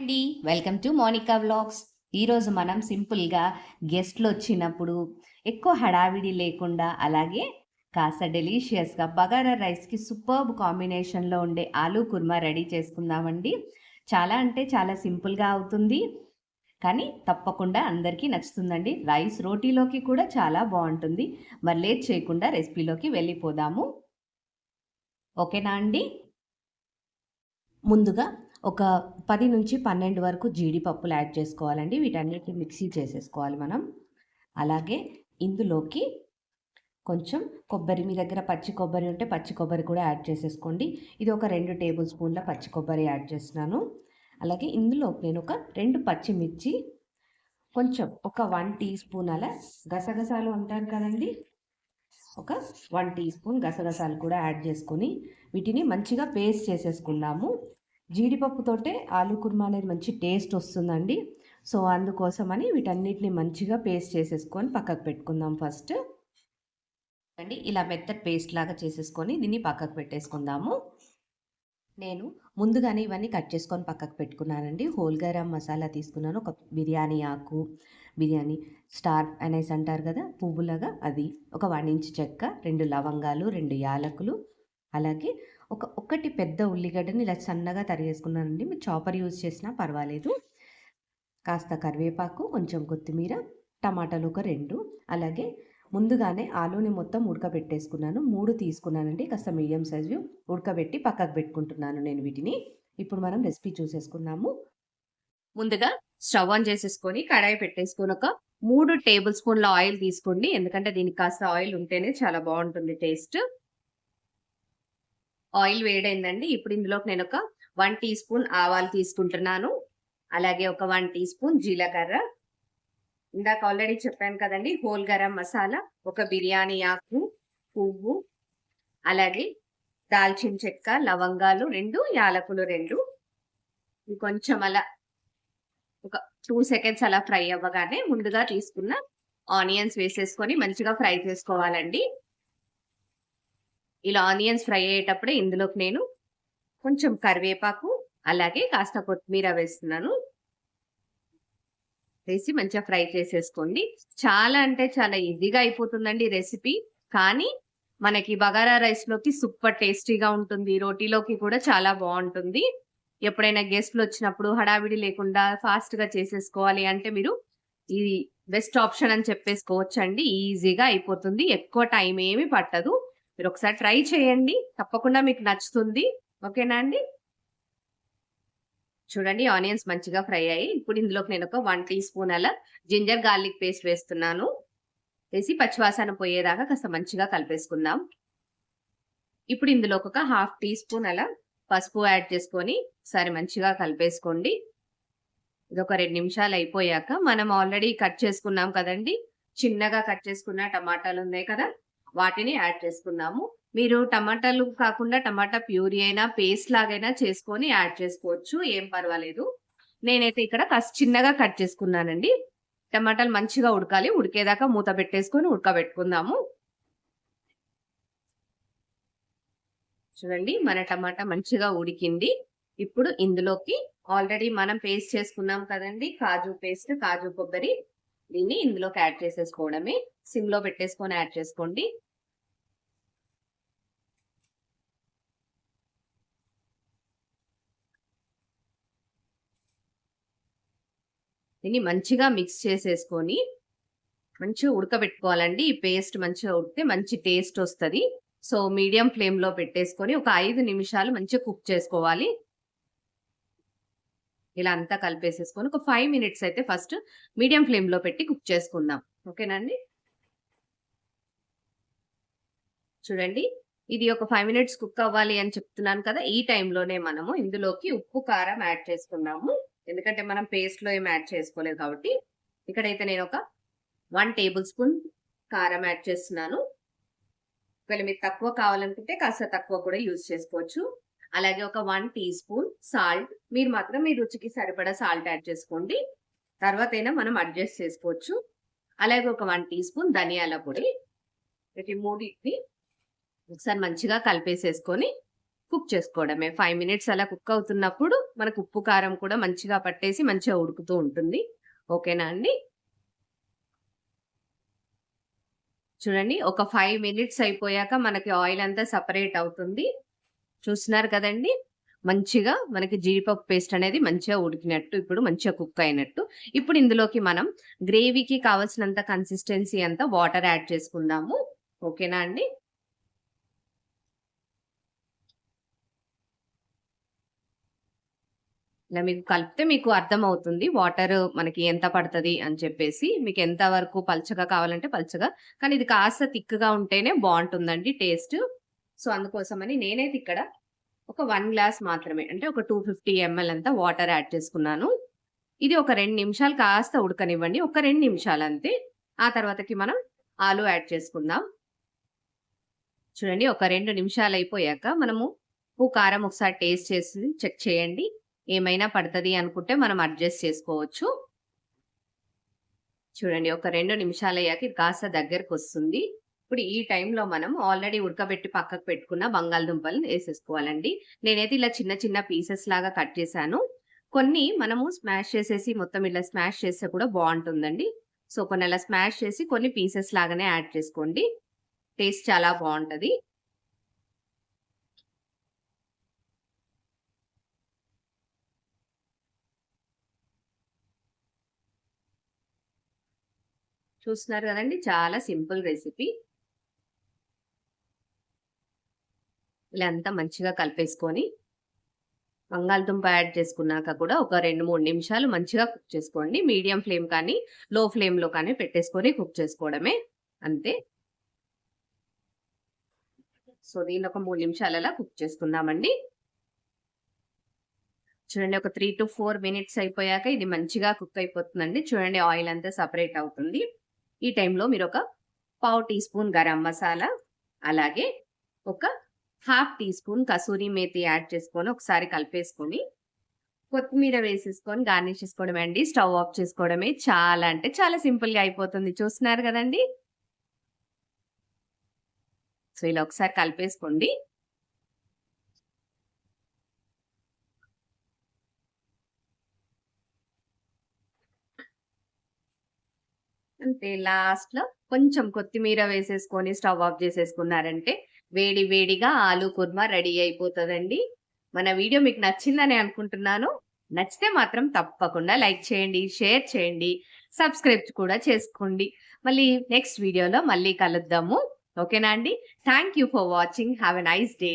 అండి. Welcome to Monika vlogs ఈరోజు మనం సింపుల్గా గెస్ట్లు వచ్చినప్పుడు ఎక్కువ హడావిడి లేకుండా అలాగే కాస్త డెలీషియస్గా బగారా రైస్కి సూపర్బ్ కాంబినేషన్లో ఉండే ఆలూ కుర్మా రెడీ చేసుకుందామండి. చాలా అంటే చాలా సింపుల్గా అవుతుంది. కానీ తప్పకుండా అందరికీ నచ్చుతుందండి. రైస్ రోటీలోకి కూడా చాలా బాగుంటుంది. మరి లేట్ చేయకుండా రెసిపీలోకి వెళ్ళిపోదాము. ఓకేనా అండి? ముందుగా ఒక పది నుంచి పన్నెండు వరకు జీడిపప్పులు యాడ్ చేసుకోవాలండి. వీటన్నిటిని మిక్సీ చేసేసుకోవాలి మనం. అలాగే ఇందులోకి కొంచెం కొబ్బరి మీ దగ్గర పచ్చి కొబ్బరి ఉంటే పచ్చి కొబ్బరి కూడా యాడ్ చేసేసుకోండి. ఇది ఒక రెండు టేబుల్ స్పూన్ల పచ్చి కొబ్బరి యాడ్ చేస్తున్నాను. అలాగే ఇందులో నేను ఒక రెండు పచ్చిమిర్చి కొంచెం ఒక వన్ టీ స్పూన్ అలా గసగసాలు అంటారు కదండి. ఒక వన్ టీ స్పూన్ గసగసాలు కూడా యాడ్ చేసుకొని వీటిని మంచిగా పేస్ట్ చేసేసుకుందాము. జీడిపప్పుతోటే ఆలు కుర్మా అనేది మంచి టేస్ట్ వస్తుందండి. సో అందుకోసమని వీటన్నిటిని మంచిగా పేస్ట్ చేసేసుకొని పక్కకు పెట్టుకుందాం ఫస్ట్. అండి ఇలా మెత్తటి పేస్ట్ లాగా చేసేసుకొని దీన్ని పక్కకు పెట్టేసుకుందాము. నేను ముందుగానే ఇవన్నీ కట్ చేసుకొని పక్కకు పెట్టుకున్నానండి. హోల్ గరం మసాలా తీసుకున్నాను. ఒక బిర్యానీ ఆకు బిర్యానీ స్టార్ అనేసి అంటారు కదా పువ్వులాగా అది. ఒక వన్ ఇంచ్ చెక్క రెండు లవంగాలు రెండు యాలకులు అలాగే ఒక ఒకటి పెద్ద ఉల్లిగడ్డని ఇలా సన్నగా తరిగేసుకున్నానండి. మీరు చాపర్ యూజ్ చేసినా పర్వాలేదు. కాస్త కరివేపాకు కొంచెం కొత్తిమీర టమాటాలు ఒక రెండు. అలాగే ముందుగానే ఆలూని మొత్తం ఉడకబెట్టేసుకున్నాను. మూడు తీసుకున్నానండి. కాస్త మీడియం సైజు ఉడకబెట్టి పక్కకు పెట్టుకుంటున్నాను నేను వీటిని. ఇప్పుడు మనం రెసిపీ చూసేసుకున్నాము ముందుగా స్టవ్ ఆన్ చేసేసుకొని కడాయి పెట్టేసుకొని ఒక మూడు టేబుల్ స్పూన్ల ఆయిల్ తీసుకోండి. ఎందుకంటే దీనికి కాస్త ఆయిల్ ఉంటేనే చాలా బాగుంటుంది టేస్ట్. ఆయిల్ వేడైందండి. ఇప్పుడు ఇందులోకి నేను ఒక వన్ టీ స్పూన్ ఆవాలు తీసుకుంటున్నాను. అలాగే ఒక వన్ టీ స్పూన్ జీలకర్ర. ఇందాక ఆల్రెడీ చెప్పాను కదండి హోల్ గరం మసాలా ఒక బిర్యానీ ఆకు పువ్వు అలాగే దాల్చిన చెక్క లవంగాలు రెండు యాలకులు రెండు. కొంచెం అలా ఒక టూ సెకండ్స్ అలా ఫ్రై అవ్వగానే ముందుగా తీసుకున్న ఆనియన్స్ వేసేసుకొని మంచిగా ఫ్రై చేసుకోవాలండి. ఇలా ఆనియన్స్ ఫ్రై అయ్యేటప్పుడే ఇందులోకి నేను కొంచెం కరివేపాకు అలాగే కాస్త కొత్తిమీర వేస్తున్నాను. వేసి మంచిగా ఫ్రై చేసేసుకోండి. చాలా అంటే చాలా ఈజీగా అయిపోతుందండి రెసిపీ. కానీ మనకి బగారా రైస్లోకి సూపర్ టేస్టీగా ఉంటుంది. రోటీలోకి కూడా చాలా బాగుంటుంది. ఎప్పుడైనా గెస్ట్లు వచ్చినప్పుడు హడావిడి లేకుండా ఫాస్ట్గా చేసేసుకోవాలి అంటే మీరు ఇది బెస్ట్ ఆప్షన్ అని చెప్పేసుకోవచ్చు అండి ఈజీగా అయిపోతుంది. ఎక్కువ టైం ఏమి పట్టదు. మీరు ఒకసారి ట్రై చేయండి. తప్పకుండా మీకు నచ్చుతుంది. ఓకేనా అండి? చూడండి ఆనియన్స్ మంచిగా ఫ్రై అయ్యి ఇప్పుడు ఇందులోకి నేను ఒక వన్ టీ స్పూన్ అలా జింజర్ గార్లిక్ పేస్ట్ వేస్తున్నాను. వేసి పచ్చివాసన పోయేదాకా కాస్త మంచిగా కలిపేసుకుందాం. ఇప్పుడు ఇందులోకి ఒక హాఫ్ టీ స్పూన్ అలా పసుపు యాడ్ చేసుకొని ఒకసారి మంచిగా కలిపేసుకోండి. ఇది ఒక రెండు నిమిషాలు అయిపోయాక మనం ఆల్రెడీ కట్ చేసుకున్నాం కదండి? చిన్నగా కట్ చేసుకున్న టమాటాలు ఉన్నాయి కదా? వాటిని యాడ్ చేసుకుందాము మీరు టమాటాలు కాకుండా టమాటా ప్యూరీ అయినా పేస్ట్ లాగైనా చేసుకొని యాడ్ చేసుకోవచ్చు. ఏం పర్వాలేదు. నేనైతే ఇక్కడ కాస్త చిన్నగా కట్ చేసుకున్నానండి. టమాటాలు మంచిగా ఉడకాలి. ఉడికేదాకా మూత పెట్టేసుకొని ఉడకబెట్టుకుందాము. చూడండి మన టమాటా మంచిగా ఉడికింది. ఇప్పుడు ఇందులోకి ఆల్రెడీ మనం పేస్ట్ చేసుకున్నాం కదండి. కాజు పేస్ట్ కాజు కొబ్బరి దీన్ని ఇందులోకి యాడ్ చేసేసుకోవడమే. సిమ్లో పెట్టేసుకొని యాడ్ చేసుకోండి. దీన్ని మంచిగా మిక్స్ చేసేసుకొని మంచిగా ఉడకబెట్టుకోవాలండి. ఈ పేస్ట్ మంచిగా ఉడితే మంచి టేస్ట్ వస్తుంది. సో మీడియం ఫ్లేమ్లో పెట్టేసుకొని ఒక ఐదు నిమిషాలు మంచిగా కుక్ చేసుకోవాలి. ఇలా అంతా కలిపేసేసుకొని ఒక ఫైవ్ మినిట్స్ అయితే ఫస్ట్ మీడియం ఫ్లేమ్లో పెట్టి కుక్ చేసుకుందాం. ఓకేనండి చూడండి. ఇది ఒక ఫైవ్ మినిట్స్ కుక్ అవ్వాలి అని చెప్తున్నాను కదా ఈ టైంలోనే మనము ఇందులోకి ఉప్పు కారం యాడ్ చేసుకున్నాము. ఎందుకంటే మనం పేస్ట్లో ఏం యాడ్ చేసుకోలేదు కాబట్టి ఇక్కడైతే నేను ఒక వన్ టేబుల్ స్పూన్ కారం యాడ్ చేస్తున్నాను. ఒకవేళ మీకు తక్కువ కావాలనుకుంటే కాస్త తక్కువ కూడా యూజ్ చేసుకోవచ్చు. అలాగే ఒక వన్ టీ స్పూన్ సాల్ట్ మీరు మాత్రం మీ రుచికి సరిపడా సాల్ట్ యాడ్ చేసుకోండి. తర్వాత అయినా మనం అడ్జస్ట్ చేసుకోవచ్చు. అలాగే ఒక వన్ టీ స్పూన్ ధనియాల పొడి. వీటి మూడింటిని ఒకసారి మంచిగా కలిపేసేసుకొని కుక్ చేసుకోవడమే. ఫైవ్ మినిట్స్ అలా కుక్ అవుతున్నప్పుడు మనకు ఉప్పు కారం కూడా మంచిగా పట్టేసి మంచిగా ఉడుకుతూ ఉంటుంది. ఓకేనా అండి? చూడండి ఒక ఫైవ్ మినిట్స్ అయిపోయాక మనకి ఆయిల్ అంతా సపరేట్ అవుతుంది. చూస్తున్నారు కదండి? మంచిగా మనకి జీడిపప్పు పేస్ట్ అనేది మంచిగా ఉడికినట్టు ఇప్పుడు మంచిగా కుక్ అయినట్టు. ఇప్పుడు ఇందులోకి మనం గ్రేవీకి కావాల్సినంత కన్సిస్టెన్సీ అంతా వాటర్ యాడ్ చేసుకుందాము. ఓకేనా అండి? ఇలా మీకు కలిపితే మీకు అర్థమవుతుంది వాటర్ మనకి ఎంత పడుతుంది అని చెప్పేసి. మీకు ఎంత వరకు పల్చగా కావాలంటే పల్చగా. కానీ ఇది కాస్త థిక్గా ఉంటేనే బాగుంటుందండి టేస్ట్. సో అందుకోసమని నేనైతే ఇక్కడ ఒక వన్ గ్లాస్ మాత్రమే అంటే ఒక టూ ఫిఫ్టీ ఎంఎల్ అంతా వాటర్ యాడ్ చేసుకున్నాను. ఇది ఒక రెండు నిమిషాలు కాస్త ఉడకనివ్వండి. ఒక రెండు నిమిషాలు అంతే. ఆ తర్వాతకి మనం ఆలు యాడ్ చేసుకుందాం. చూడండి ఒక రెండు నిమిషాలు అయిపోయాక మనము ఉప్పు కారం ఒకసారి టేస్ట్ చేసి చెక్ చేయండి. ఏమైనా పడుతుంది అనుకుంటే మనం అడ్జస్ట్ చేసుకోవచ్చు. చూడండి ఒక రెండు నిమిషాలు అయ్యాక ఇది కాస్త దగ్గరకు వస్తుంది. ఇప్పుడు ఈ టైంలో మనం ఆల్రెడీ ఉడకబెట్టి పక్కకు పెట్టుకున్న బంగాళదుంపలను వేసేసుకోవాలండి. నేనైతే ఇలా చిన్న చిన్న పీసెస్ లాగా కట్ చేశాను. కొన్ని మనము స్మాష్ చేసేసి మొత్తం ఇలా స్మాష్ చేస్తే కూడా బాగుంటుందండి. సో కొన్ని అలా స్మాష్ చేసి కొన్ని పీసెస్ లాగానే యాడ్ చేసుకోండి. టేస్ట్ చాలా బాగుంటుంది. చూస్తున్నారు కదండి. చాలా సింపుల్ రెసిపీ. ఇలా అంతా మంచిగా కలిపేసుకొని బంగాళదుంప యాడ్ చేసుకున్నాక కూడా ఒక రెండు మూడు నిమిషాలు మంచిగా కుక్ చేసుకోండి. మీడియం ఫ్లేమ్ కానీ లో ఫ్లేమ్లో కానీ పెట్టేసుకొని కుక్ చేసుకోవడమే. అంతే. సో దీన్ని ఒక మూడు నిమిషాలలా కుక్ చేసుకుందామండి. చూడండి ఒక త్రీ టు ఫోర్ మినిట్స్ అయిపోయాక ఇది మంచిగా కుక్ అయిపోతుందండి. చూడండి ఆయిల్ అంతా సపరేట్ అవుతుంది. ఈ టైంలో మీరు ఒక పావు టీ స్పూన్ గరం మసాలా అలాగే ఒక half teaspoon kasuri methi add చేసుకొని ఒకసారి కలిపేసుకొని కొత్తిమీర వేసేసుకొని గార్నిష్ చేసుకోవడమే అండి. స్టవ్ ఆఫ్ చేసుకోవడమే చాలా అంటే చాలా సింపుల్గా అయిపోతుంది. చూస్తున్నారు కదండి? సో ఇలా ఒకసారి కలిపేసుకోండి. అంతే లాస్ట్లో కొంచెం కొత్తిమీర వేసేసుకొని స్టవ్ ఆఫ్ చేసేసుకున్నారంటే వేడి వేడిగా ఆలు కుర్మా రెడీ అయిపోతుందండి. మన వీడియో మీకు నచ్చిందని అనుకుంటున్నాను. నచ్చితే మాత్రం తప్పకుండా లైక్ చేయండి షేర్ చేయండి సబ్స్క్రైబ్ కూడా చేసుకోండి. మళ్ళీ నెక్స్ట్ వీడియోలో మళ్ళీ కలుద్దాము. ఓకేనా అండి? Thank you for watching. Have a nice day.